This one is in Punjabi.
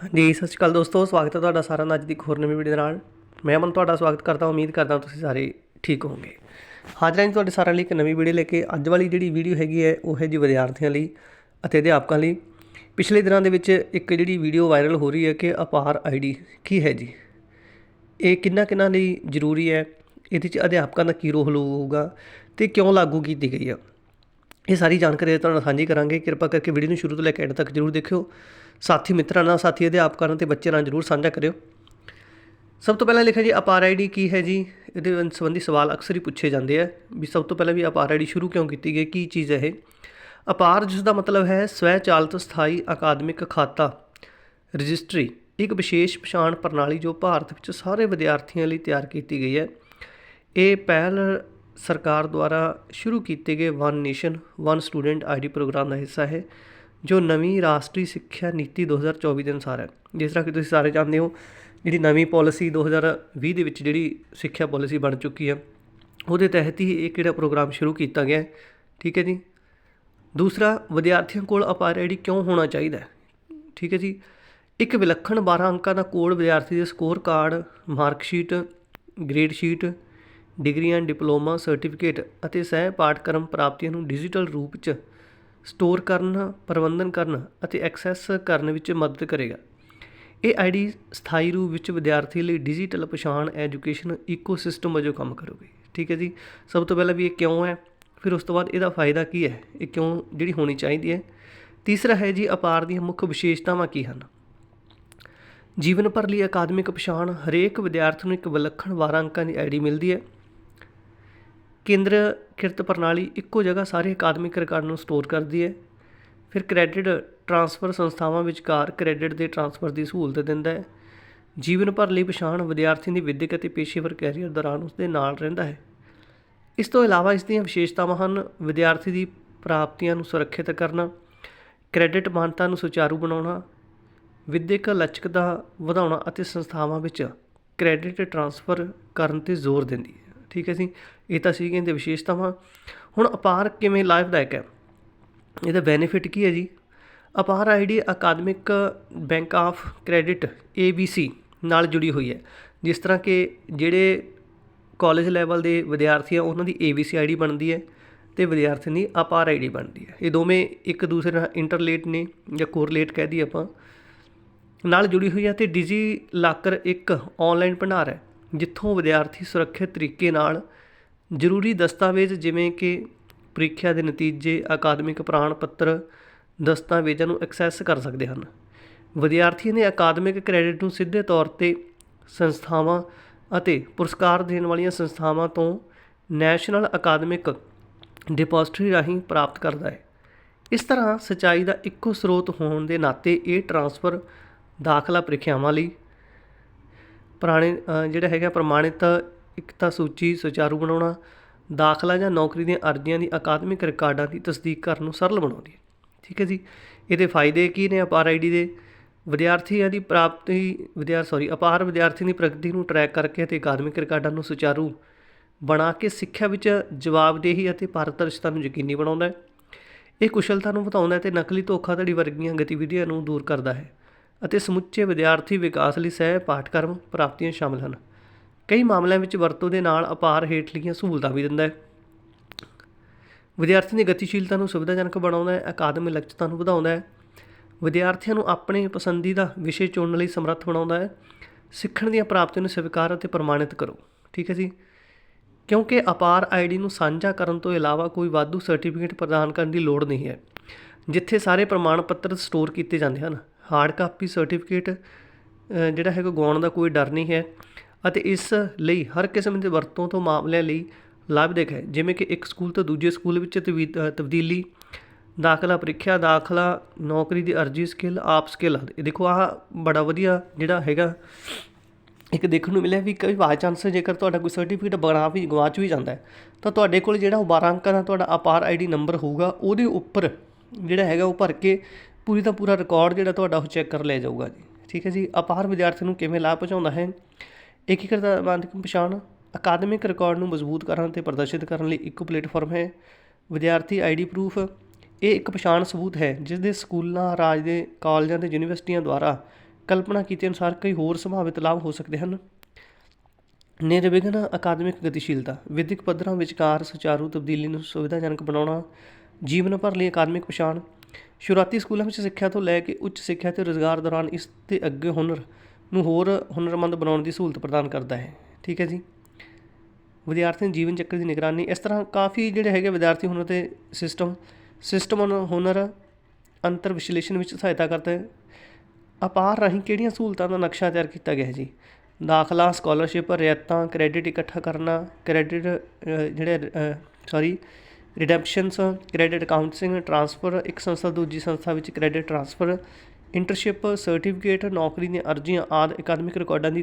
ਜੀ ਸਤਿ ਸ਼੍ਰੀ ਅਕਾਲ ਦੋਸਤੋ, ਸਵਾਗਤ ਹੈ ਤੁਹਾਡਾ ਸਾਰਿਆਂ ਦਾ ਅੱਜ ਦੀ ਇੱਕ ਹੋਰ ਨਵੀਂ ਵੀਡੀਓ ਨਾਲ। ਮੈਂ ਅਮਨ ਤੁਹਾਡਾ ਸਵਾਗਤ ਕਰਦਾ, ਉਮੀਦ ਕਰਦਾ ਤੁਸੀਂ ਸਾਰੇ ਠੀਕ ਹੋਵੋਗੇ। ਹਾਜ਼ਰ ਹਾਂ ਜੀ ਤੁਹਾਡੇ ਸਾਰਿਆਂ ਲਈ ਇੱਕ ਨਵੀਂ ਵੀਡੀਓ ਲੈ ਕੇ। ਅੱਜ ਵਾਲੀ ਜਿਹੜੀ ਵੀਡੀਓ ਹੈਗੀ ਹੈ, ਉਹ ਹੈ ਜੀ ਵਿਦਿਆਰਥੀਆਂ ਲਈ ਅਤੇ ਅਧਿਆਪਕਾਂ ਲਈ। ਪਿਛਲੇ ਦਿਨਾਂ ਦੇ ਵਿੱਚ ਇੱਕ ਜਿਹੜੀ ਵੀਡੀਓ ਵਾਇਰਲ ਹੋ ਰਹੀ ਹੈ ਕਿ ਅਪਾਰ ਆਈਡੀ ਕੀ ਹੈ ਜੀ? ਇਹ ਕਿੰਨਾ ਕਿੰਨਾ ਲਈ ਜ਼ਰੂਰੀ ਹੈ? ਇਹਦੇ 'ਚ ਅਧਿਆਪਕਾਂ ਦਾ ਕੀ ਰੋਲ ਹੋਊਗਾ ਤੇ ਕਿਉਂ ਲਾਗੂ ਕੀਤੀ ਗਈ ਹੈ ਇਹ ਸਾਰੀ ਜਾਣਕਾਰੀ ਤੁਹਾਡੇ ਨਾਲ ਸਾਂਝੀ ਕਰਾਂਗੇ। ਕਿਰਪਾ ਕਰਕੇ ਵੀਡੀਓ ਨੂੰ ਸ਼ੁਰੂ ਤੋਂ ਲੈ ਕੇ ਐਂਡ ਤੱਕ ਜਰੂਰ ਦੇਖਿਓ। ਸਾਥੀ ਮਿੱਤਰਾਂ ਨਾਲ, ਸਾਥੀ ਅਧਿਆਪਕਾਂ ਨਾਲ ਤੇ ਬੱਚਿਆਂ ਨਾਲ ਜਰੂਰ ਸਾਂਝਾ ਕਰਿਓ। ਸਭ ਤੋਂ ਪਹਿਲਾਂ ਲਿਖਿਆ ਜੀ ਅਪਾਰ ਆਈਡੀ ਕੀ ਹੈ ਜੀ? ਇਹਦੇ ਸੰਬੰਧੀ ਸਵਾਲ ਅਕਸਰ ਹੀ ਪੁੱਛੇ ਜਾਂਦੇ ਆ ਵੀ ਸਭ ਤੋਂ ਪਹਿਲਾਂ ਵੀ ਅਪਾਰ ਆਈਡੀ ਸ਼ੁਰੂ ਕਿਉਂ ਕੀਤੀ ਗਈ, ਕੀ ਚੀਜ਼ ਹੈ ਇਹ? ਅਪਾਰ ਜਿਸ ਦਾ ਮਤਲਬ ਹੈ ਸਵੈ ਚਾਲਿਤ ਸਥਾਈ ਅਕਾਦਮਿਕ ਖਾਤਾ, ਰਜਿਸਟਰੀ, ਇੱਕ ਵਿਸ਼ੇਸ਼ ਪਛਾਣ ਪ੍ਰਣਾਲੀ ਜੋ ਭਾਰਤ ਵਿੱਚ ਸਾਰੇ ਵਿਦਿਆਰਥੀਆਂ ਲਈ ਤਿਆਰ ਕੀਤੀ ਗਈ ਹੈ। ਇਹ ਪਹਿਲ ਸਰਕਾਰ ਦੁਆਰਾ ਸ਼ੁਰੂ ਕੀਤੇ ਗਏ one nation one student ID programme ਦਾ ਹਿੱਸਾ ਹੈ। ਜੋ ਨਵੀਂ ਰਾਸ਼ਟਰੀ ਸਿੱਖਿਆ ਨੀਤੀ 2024 ਦੇ ਅਨੁਸਾਰ ਹੈ। ਜਿਸ ਤਰ੍ਹਾਂ ਕਿ ਤੁਸੀਂ ਸਾਰੇ ਜਾਣਦੇ ਹੋ, ਜਿਹੜੀ ਨਵੀਂ ਪਾਲਿਸੀ 2020 ਦੇ ਵਿੱਚ ਜਿਹੜੀ ਸਿੱਖਿਆ ਪਾਲਿਸੀ ਬਣ ਚੁੱਕੀ ਹੈ, ਉਹਦੇ ਤਹਿਤ ਹੀ ਇਹ ਕਿਹੜਾ ਪ੍ਰੋਗਰਾਮ ਸ਼ੁਰੂ ਕੀਤਾ ਗਿਆ ਠੀਕ ਹੈ ਜੀ। ਦੂਸਰਾ, ਵਿਦਿਆਰਥੀਆਂ ਕੋਲ ਅਪਾਰ ਆਈਡੀ ਕਿਉਂ ਹੋਣਾ ਚਾਹੀਦਾ ਠੀਕ ਹੈ ਜੀ। ਇੱਕ ਵਿਲੱਖਣ 12 ਅੰਕਾਂ ਦਾ ਕੋਡ ਵਿਦਿਆਰਥੀ ਦੇ score card, mark sheet, grade sheet, ਡਿਗਰੀਆਂ, ਡਿਪਲੋਮਾ, ਸਰਟੀਫਿਕੇਟ ਅਤੇ ਸਹਿ ਪਾਠਕ੍ਰਮ ਪ੍ਰਾਪਤੀਆਂ ਨੂੰ ਡਿਜੀਟਲ ਰੂਪ 'ਚ ਸਟੋਰ ਕਰਨ, ਪ੍ਰਬੰਧਨ ਕਰਨ ਅਤੇ ਐਕਸੈਸ ਕਰਨ ਵਿੱਚ ਮਦਦ ਕਰੇਗਾ। ਇਹ ਆਈਡੀ ਸਥਾਈ ਰੂਪ ਵਿੱਚ ਵਿਦਿਆਰਥੀ ਲਈ ਡਿਜੀਟਲ ਪਛਾਣ ਐਜੂਕੇਸ਼ਨ ਇਕੋਸਿਸਟਮ ਵਜੋਂ ਕੰਮ ਕਰੋਗੇ। ਠੀਕ ਹੈ ਜੀ? ਸਭ ਤੋਂ ਪਹਿਲਾਂ ਵੀ ਇਹ ਕਿਉਂ ਹੈ? ਫਿਰ ਉਸ ਤੋਂ ਬਾਅਦ ਇਹਦਾ ਫਾਇਦਾ ਕੀ ਹੈ? ਇਹ ਕਿਉਂ ਜਿਹੜੀ ਹੋਣੀ ਚਾਹੀਦੀ ਹੈ? ਤੀਸਰਾ ਹੈ ਜੀ, ਅਪਾਰ ਦੀਆਂ ਮੁੱਖ ਵਿਸ਼ੇਸ਼ਤਾਵਾਂ ਕੀ ਹਨ? ਜੀਵਨ ਭਰ ਲਈ ਅਕਾਦਮਿਕ ਪਛਾਣ ਹਰੇਕ ਵਿਦਿਆਰਥੀ ਨੂੰ ਇੱਕ ਵਿਲੱਖਣ 12 ਅੰਕਾਂ ਦੀ ਆਈਡੀ ਮਿਲਦੀ ਹੈ। ਕੇਂਦਰ ਕਿਰਤ ਪ੍ਰਣਾਲੀ ਇੱਕੋ ਜਗ੍ਹਾ ਸਾਰੇ ਅਕਾਦਮਿਕ ਰਿਕਾਰਡ ਨੂੰ ਸਟੋਰ ਕਰਦੀ ਹੈ। ਫਿਰ ਕ੍ਰੈਡਿਟ ਟ੍ਰਾਂਸਫਰ ਸੰਸਥਾਵਾਂ ਵਿਚਕਾਰ ਕ੍ਰੈਡਿਟ ਦੇ ਟ੍ਰਾਂਸਫਰ ਦੀ ਸਹੂਲਤ ਦਿੰਦਾ ਹੈ। ਜੀਵਨ ਭਰ ਲਈ ਪਛਾਣ ਵਿਦਿਆਰਥੀ ਦੀ ਵਿਦਿਅਕ ਅਤੇ ਪੇਸ਼ੇਵਰ ਕੈਰੀਅਰ ਦੌਰਾਨ ਉਸ ਦੇ ਨਾਲ ਰਹਿੰਦਾ ਹੈ। ਇਸ ਤੋਂ ਇਲਾਵਾ ਇਸ ਦੀਆਂ ਵਿਸ਼ੇਸ਼ਤਾਵਾਂ ਹਨ, ਵਿਦਿਆਰਥੀ ਦੀ ਪ੍ਰਾਪਤੀਆਂ ਨੂੰ ਸੁਰੱਖਿਅਤ ਕਰਨਾ, ਕ੍ਰੈਡਿਟ ਮਾਨਤਾ ਨੂੰ ਸੁਚਾਰੂ ਬਣਾਉਣਾ, ਵਿਦਿਅਕ ਲਚਕਤਾ ਵਧਾਉਣਾ ਅਤੇ ਸੰਸਥਾਵਾਂ ਵਿੱਚ ਕ੍ਰੈਡਿਟ ਟ੍ਰਾਂਸਫਰ ਕਰਨ ਤੇ ਜ਼ੋਰ ਦਿੰਦੀ ਹੈ। ਠੀਕ ਹੈ ਜੀ। ਇਹ ਤਾਂ ਸੀਗੀਆਂ ਇਹਦੇ ਵਿਸ਼ੇਸ਼ਤਾਵਾਂ। ਹੁਣ ਅਪਾਰ ਕਿਵੇਂ ਲਾਭਦਾਇਕ ਹੈ? ਇਹਦਾ ਬੈਨੀਫਿਟ ਕੀ ਹੈ ਜੀ? ਅਪਾਰ ਆਈਡੀ ਅਕਾਦਮਿਕ ਬੈਂਕ ਆਫ ਕ੍ਰੈਡਿਟ ABC ਨਾਲ ਜੁੜੀ ਹੋਈ ਹੈ। ਜਿਸ ਤਰ੍ਹਾਂ ਕਿ ਜਿਹੜੇ ਕਾਲਜ ਲੈਵਲ ਦੇ ਵਿਦਿਆਰਥੀ ਆ, ਉਹਨਾਂ ਦੀ ABC ਆਈਡੀ ਬਣਦੀ ਹੈ ਤੇ ਵਿਦਿਆਰਥੀ ਦੀ ਅਪਾਰ ਆਈਡੀ ਬਣਦੀ ਹੈ। ਇਹ ਦੋਵੇਂ ਇੱਕ ਦੂਸਰੇ ਨਾਲ ਇੰਟਰਲੇਟ ਨੇ ਜਾਂ ਕੋਰਲੇਟ ਕਹਿ ਦਈਏ ਆਪਾਂ। ਨਾਲ ਜੁੜੀ ਹੋਈ ਹੈ ਤੇ ਡਿਜੀ ਲਾਕਰ ਇੱਕ ਆਨਲਾਈਨ ਭੰਡਾਰ ਹੈ। ਜਿੱਥੋਂ ਵਿਦਿਆਰਥੀ ਸੁਰੱਖਿਅਤ ਤਰੀਕੇ ਨਾਲ ਜ਼ਰੂਰੀ ਦਸਤਾਵੇਜ਼ ਜਿਵੇਂ ਕਿ ਪ੍ਰੀਖਿਆ ਦੇ ਨਤੀਜੇ, ਅਕਾਦਮਿਕ ਪ੍ਰਮਾਣ ਪੱਤਰ, ਦਸਤਾਵੇਜ਼ਾਂ ਨੂੰ ਐਕਸੈਸ ਕਰ ਸਕਦੇ ਹਨ। ਵਿਦਿਆਰਥੀਆਂ ਨੇ ਅਕਾਦਮਿਕ ਕ੍ਰੈਡਿਟ ਨੂੰ ਸਿੱਧੇ ਤੌਰ ਤੇ ਸੰਸਥਾਵਾਂ ਅਤੇ ਪੁਰਸਕਾਰ ਦੇਣ ਵਾਲੀਆਂ ਸੰਸਥਾਵਾਂ ਤੋਂ ਨੈਸ਼ਨਲ ਅਕਾਦਮਿਕ ਡਿਪੋਜ਼ਟਰੀ ਰਾਹੀਂ ਪ੍ਰਾਪਤ ਕਰਦਾ ਹੈ। ਇਸ ਤਰ੍ਹਾਂ ਸਚਾਈ ਦਾ ਇੱਕੋ ਸਰੋਤ ਹੋਣ ਦੇ ਨਾਤੇ ਇਹ ਟ੍ਰਾਂਸਫਰ ਦਾਖਲਾ ਪ੍ਰੀਖਿਆਵਾਂ ਲਈ ਪੁਰਾਣੇ ਜਿਹੜਾ ਹੈਗਾ ਪ੍ਰਮਾਣਿਤ ਇਕਤਾ ਸੂਚੀ ਸੁਚਾਰੂ ਬਣਾਉਣਾ, ਦਾਖਲਾ ਜਾਂ ਨੌਕਰੀ ਦੀਆਂ ਅਰਜ਼ੀਆਂ ਦੀ ਅਕਾਦਮਿਕ ਰਿਕਾਰਡਾਂ ਦੀ ਤਸਦੀਕ ਕਰਨ ਨੂੰ ਸਰਲ ਬਣਾਉਂਦੀ ਹੈ। ਠੀਕ ਹੈ ਜੀ? ਇਹਦੇ ਫਾਇਦੇ ਕੀ ਨੇ ਅਪਾਰ ਆਈਡੀ ਦੇ? ਵਿਦਿਆਰਥੀਆਂ ਦੀ ਪ੍ਰਾਪਤੀ ਵਿਦਿਆਰ ਸੌਰੀ ਅਪਾਰ ਵਿਦਿਆਰਥੀ ਦੀ ਪ੍ਰਗਤੀ ਨੂੰ ਟਰੈਕ ਕਰਕੇ ਅਤੇ ਅਕਾਦਮਿਕ ਰਿਕਾਰਡਾਂ ਨੂੰ ਸੁਚਾਰੂ ਬਣਾ ਕੇ ਸਿੱਖਿਆ ਵਿੱਚ ਜਵਾਬਦੇਹੀ ਅਤੇ ਪਾਰਦਰਸ਼ਤਾ ਨੂੰ ਯਕੀਨੀ ਬਣਾਉਂਦਾ ਹੈ। ਇਹ ਕੁਸ਼ਲਤਾ ਨੂੰ ਵਧਾਉਂਦਾ ਹੈ ਤੇ ਨਕਲੀ ਧੋਖਾਧੜੀ ਵਰਗੀਆਂ ਗਤੀਵਿਧੀਆਂ ਨੂੰ ਦੂਰ ਕਰਦਾ ਹੈ। ਅਤੇ ਸਮੁੱਚੇ ਵਿਦਿਆਰਥੀ ਵਿਕਾਸ ਲਈ ਸਹਿ ਪਾਠਕ੍ਰਮ ਪ੍ਰਾਪਤੀਆਂ ਸ਼ਾਮਲ ਹਨ। ਕਈ ਮਾਮਲਿਆਂ ਵਿੱਚ ਵਰਤੋਂ ਦੇ ਨਾਲ ਅਪਾਰ ਹੇਠਲੀਆਂ ਸਹੂਲਤਾਂ ਵੀ ਦਿੰਦਾ ਹੈ। ਵਿਦਿਆਰਥੀ ਦੀ ਗਤੀਸ਼ੀਲਤਾ ਨੂੰ ਸੁਵਿਧਾਜਨਕ ਬਣਾਉਂਦਾ ਹੈ, ਅਕਾਦਮਿਕ ਲਚਕਤਾ ਨੂੰ ਵਧਾਉਂਦਾ ਹੈ। ਵਿਦਿਆਰਥੀਆਂ ਨੂੰ ਆਪਣੇ ਪਸੰਦੀਦਾ ਵਿਸ਼ੇ ਚੁਣਨ ਲਈ ਸਮਰੱਥ ਬਣਾਉਂਦਾ ਹੈ। ਸਿੱਖਣ ਦੀਆਂ ਪ੍ਰਾਪਤੀਆਂ ਨੂੰ ਸਵੀਕਾਰ ਅਤੇ ਪ੍ਰਮਾਣਿਤ ਕਰੋ। ਠੀਕ ਹੈ ਜੀ? ਕਿਉਂਕਿ ਅਪਾਰ ਆਈਡੀ ਨੂੰ ਸਾਂਝਾ ਕਰਨ ਤੋਂ ਇਲਾਵਾ ਕੋਈ ਵਾਧੂ ਸਰਟੀਫਿਕੇਟ ਪ੍ਰਦਾਨ ਕਰਨ ਦੀ ਲੋੜ ਨਹੀਂ ਹੈ, ਜਿੱਥੇ ਸਾਰੇ ਪ੍ਰਮਾਣ ਪੱਤਰ ਸਟੋਰ ਕੀਤੇ ਜਾਂਦੇ ਹਨ। ਹਾਰਡ ਕਾਪੀ ਸਰਟੀਫਿਕੇਟ ਜਿਹੜਾ ਹੈਗਾ ਗਵਾਉਣ ਦਾ ਕੋਈ ਡਰ ਨਹੀਂ ਹੈ। ਅਤੇ ਇਸ ਲਈ ਹਰ ਕਿਸਮ ਦੇ ਵਰਤੋਂ ਤੋਂ ਮਾਮਲਿਆਂ ਲਈ ਲਾਭਦਾਇਕ ਹੈ। ਜਿਵੇਂ ਕਿ ਇੱਕ ਸਕੂਲ ਤੋਂ ਦੂਜੇ ਸਕੂਲ ਵਿੱਚ ਤਵੀ- ਤਬਦੀਲੀ, ਦਾਖਲਾ ਪ੍ਰੀਖਿਆ, ਦਾਖਲਾ, ਨੌਕਰੀ ਦੀ ਅਰਜ਼ੀ ਸਕਿੱਲ ਆਪ ਸਕਿੱਲ ਇਹ ਦੇਖੋ, ਆਹ ਬੜਾ ਵਧੀਆ ਜਿਹੜਾ ਹੈਗਾ, ਇੱਕ ਦੇਖਣ ਨੂੰ ਮਿਲਿਆ ਵੀ ਕਈ ਬਾਈ ਚਾਂਸ ਜੇਕਰ ਤੁਹਾਡਾ ਕੋਈ ਸਰਟੀਫਿਕੇਟ ਬਣਾ ਵੀ ਗਵਾਚ ਵੀ ਜਾਂਦਾ ਹੈ, ਤਾਂ ਤੁਹਾਡੇ ਕੋਲ ਜਿਹੜਾ ਉਹ 12 ਅੰਕਾਂ ਦਾ ਤੁਹਾਡਾ ਅਪਾਰ ਆਈਡੀ ਨੰਬਰ ਹੋਊਗਾ, ਉਹਦੇ ਉੱਪਰ ਜਿਹੜਾ ਹੈਗਾ ਉਹ ਭਰ ਕੇ ਪੂਰੀ ਦਾ ਪੂਰਾ ਰਿਕਾਰਡ ਜਿਹੜਾ ਤੁਹਾਡਾ ਉਹ ਚੈੱਕ ਕਰ ਲਿਆ ਜਾਊਗਾ ਜੀ। ਠੀਕ ਹੈ ਜੀ? ਅਪਾਰ ਵਿਦਿਆਰਥੀ ਨੂੰ ਕਿਵੇਂ ਲਾਭ ਪਹੁੰਚਾਉਂਦਾ ਹੈ? ਏਕੀਕ੍ਰਿਤ ਮਾਨਸਿਕ ਪਛਾਣ, ਅਕਾਦਮਿਕ ਰਿਕਾਰਡ ਨੂੰ ਮਜ਼ਬੂਤ ਕਰਨ ਅਤੇ ਪ੍ਰਦਰਸ਼ਿਤ ਕਰਨ ਲਈ ਇੱਕ ਪਲੇਟਫਾਰਮ ਹੈ। ਵਿਦਿਆਰਥੀ ਆਈਡੀ ਪ੍ਰੂਫ ਇਹ ਇੱਕ ਪਛਾਣ ਸਬੂਤ ਹੈ ਜਿਸ ਦੇ ਸਕੂਲਾਂ, ਰਾਜ ਦੇ ਕਾਲਜਾਂ ਤੇ ਯੂਨੀਵਰਸਿਟੀਆਂ ਦੁਆਰਾ ਕਲਪਨਾ ਕੀਤੇ ਅਨੁਸਾਰ ਕਈ ਹੋਰ ਸੰਭਾਵਿਤ ਲਾਭ ਹੋ ਸਕਦੇ ਹਨ। ਨਿਰਵਿਘਨ ਅਕਾਦਮਿਕ ਗਤੀਸ਼ੀਲਤਾ, ਵਿਦਿਅਕ ਪੱਧਰਾਂ ਵਿਚਕਾਰ ਸੁਚਾਰੂ ਤਬਦੀਲੀ ਨੂੰ ਸੁਵਿਧਾਜਨਕ ਬਣਾਉਣਾ, ਜੀਵਨ ਭਰ ਲਈ ਅਕਾਦਮਿਕ ਪਛਾਣ ਸ਼ੁਰੂਆਤੀ ਸਕੂਲਾਂ ਵਿੱਚ ਸਿੱਖਿਆ ਤੋਂ ਲੈ ਕੇ ਉੱਚ ਸਿੱਖਿਆ ਤੇ ਰੁਜ਼ਗਾਰ ਦੌਰਾਨ ਇਸ ਦੇ ਅੱਗੇ ਹੁਨਰ ਨੂੰ ਹੋਰ ਹੁਨਰਮੰਦ ਬਣਾਉਣ ਦੀ ਸਹੂਲਤ ਪ੍ਰਦਾਨ ਕਰਦਾ ਹੈ। ਠੀਕ ਹੈ ਜੀ? ਵਿਦਿਆਰਥੀ ਦੇ ਜੀਵਨ ਚੱਕਰ ਦੀ ਨਿਗਰਾਨੀ, ਇਸ ਤਰ੍ਹਾਂ ਕਾਫੀ ਜਿਹੜੇ ਹੈਗੇ ਵਿਦਿਆਰਥੀ ਹੁਨਰ ਤੇ ਸਿਸਟਮ ਸਿਸਟਮ ਹੁਨਰ ਅੰਤਰ ਵਿਸ਼ਲੇਸ਼ਣ ਵਿੱਚ ਸਹਾਇਤਾ ਕਰਦਾ ਹੈ। ਅਪਾਰ ਰਾਹੀਂ ਕਿਹੜੀਆਂ ਸਹੂਲਤਾਂ ਦਾ ਨਕਸ਼ਾ ਤਿਆਰ ਕੀਤਾ ਗਿਆ ਹੈ ਜੀ? ਦਾਖਲਾ, ਸਕਾਲਰਸ਼ਿਪ, ਰਿਆਇਤਾਂ, ਕ੍ਰੈਡਿਟ ਇਕੱਠਾ ਕਰਨਾ, ਕ੍ਰੈਡਿਟ ਜਿਹੜੇ sorry redemptions credit counting transfer ਇੱਕ ਸੰਸਥਾ, ਦੂਜੀ ਸੰਸਥਾ ਵਿੱਚ ਕ੍ਰੈਡਿਟ ਟ੍ਰਾਂਸਫਰ ਇੰਟਰਸ਼ਿਪ ਸਰਟੀਫਿਕੇਟ ਨੌਕਰੀ ਦੀਆਂ ਅਰਜ਼ੀਆਂ ਆਦਿ ਅਕਾਦਮਿਕ ਰਿਕਾਰਡਾਂ ਦੀ